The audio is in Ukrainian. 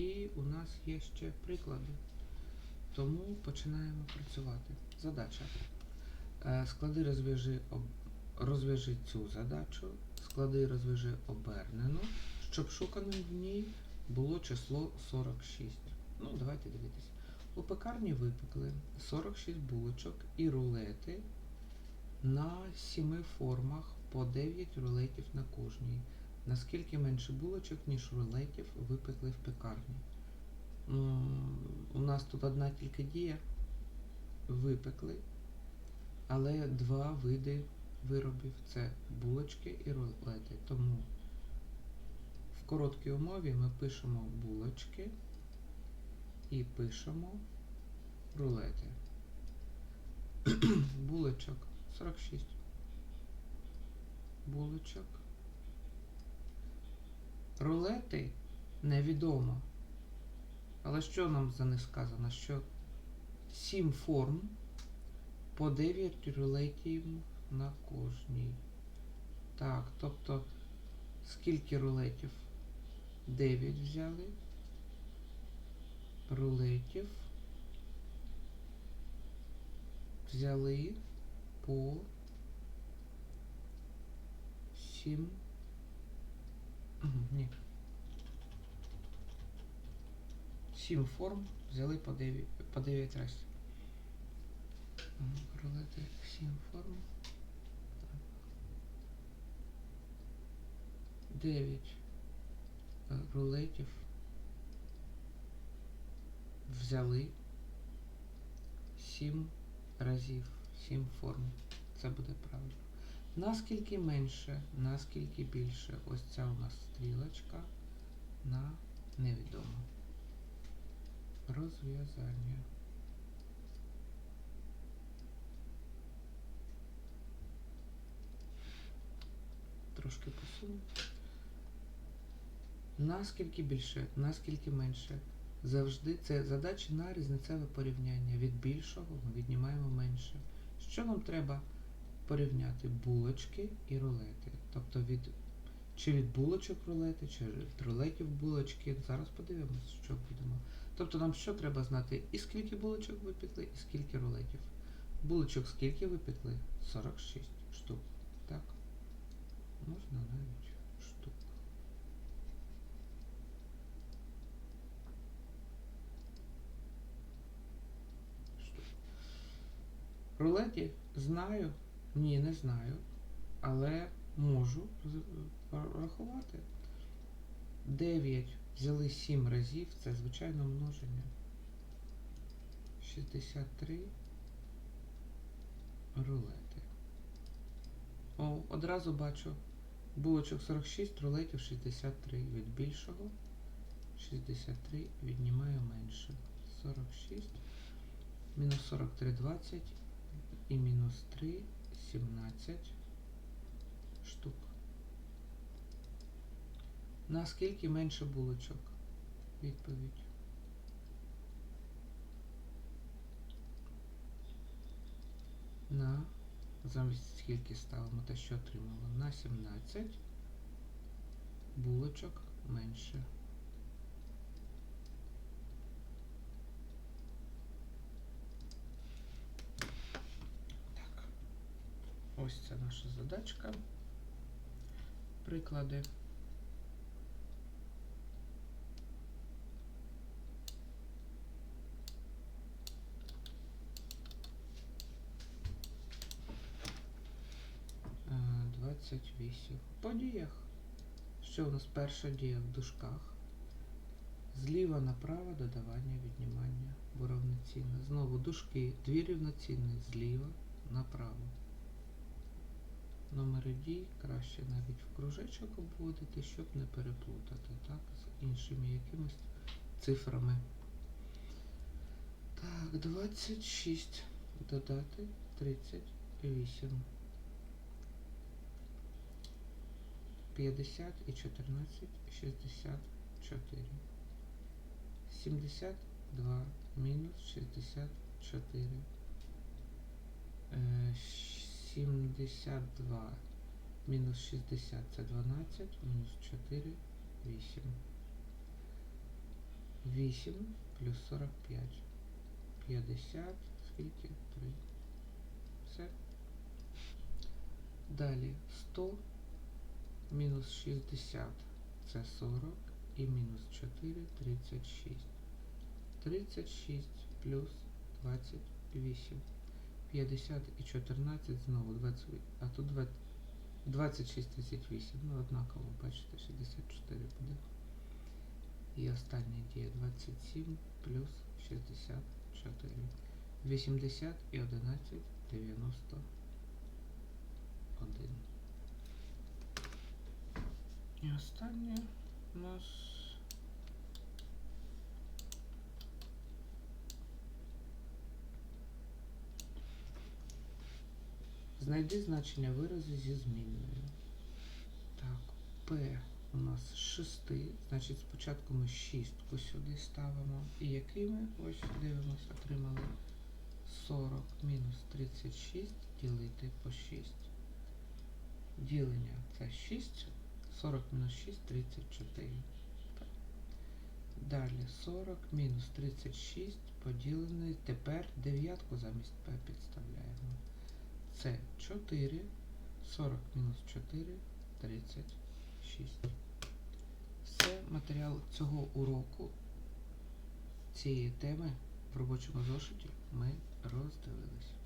І у нас є ще приклади. Тому починаємо працювати. Задача. Е, Склади розв'яжи, об... розв'яжи цю задачу, склади розв'яжи обернену, щоб шуканим в ній було число 46. Ну, давайте дивитися. У пекарні випекли 46 булочок і рулети на 7 формах по 9 рулетів на кожній. Наскільки менше булочок, ніж рулетів випекли в пекарні? У нас тут одна тільки дія. Випекли, але два види виробів це булочки і рулети. Тому в короткій умові ми пишемо булочки і пишемо рулети. Булочок 46. Булочок. Рулети невідомо. Але що нам за них сказано? Що 7 форм по 9 рулетів на кожній. Так, тобто скільки рулетів? 9 взяли. Рулетів. Взяли по 7. Ні. 7 форм взяли по 9, по 9 разів. М, Рулети 7 форм. Так. 9 е, рулетів взяли 7 разів 7 форм. Це буде правильно. Наскільки менше, наскільки більше. Ось ця у нас стрілочка на невідомо. Розв'язання. Трошки посуну. Наскільки більше, наскільки менше. Завжди це задача на різницеве порівняння. Від більшого ми віднімаємо менше. Що нам треба порівняти? Булочки і рулети. Тобто від чи від булочок рулети, чи від рулетів булочки. Зараз подивимося, що будемо. Тобто нам що треба знати? І скільки булочок випекли, і скільки рулетів. Булочок скільки випекли? 46 штук. Так. Можна навіть штук. Штук. Рулеті знаю? Ні, не знаю. Але можу з- рахувати. 9 взяли 7 разів, це звичайно множення. 63 рулети. О, одразу бачу. Булочок 46, рулетів 63. Від більшого 63 віднімаю менше. 46. Мінус 43 20 і мінус 3 17 штук. Наскільки менше булочок? Відповідь. На замість скільки ставимо те, що отримали? На 17 булочок менше. Ось це наша задачка. Приклади. Е, 28. По діях. Що у нас перша дія в дужках? Зліва направо додавання віднімання бо равноцінне. Знову дужки. Дві рівноцінні зліва направо. Номери дій краще навіть в кружечок обводити, щоб не переплутати, так, з іншими якимись цифрами. Так, 26 додати 38. 50 і 14, 64. 72 мінус 64. Е, 72 мінус 60 це 12, мінус 4, 8. 8 плюс 45. 50. Скільки? 3. Все. Далі 100 мінус 60 це 40 і мінус 4 36. 36 плюс 28. 50 і 14 знову 20, а тут 20, 26, 38. Ну, однаково, бачите, 64 буде. І остання дія 27 плюс 64. 80 і 11 91. І останнє у нас Знайди значення виразу зі змінною. Так, P у нас з 6, значить спочатку ми шістку сюди ставимо. І який ми ось дивимося, отримали 40 мінус 36 ділити по 6. Ділення це 6, 40 мінус 6 34. Так. Далі 40 мінус 36 поділений. Тепер дев'ятку замість P підставляємо. Це 4, 40 мінус 4, 36. Все, матеріал цього уроку, цієї теми в робочому зошиті ми роздивились.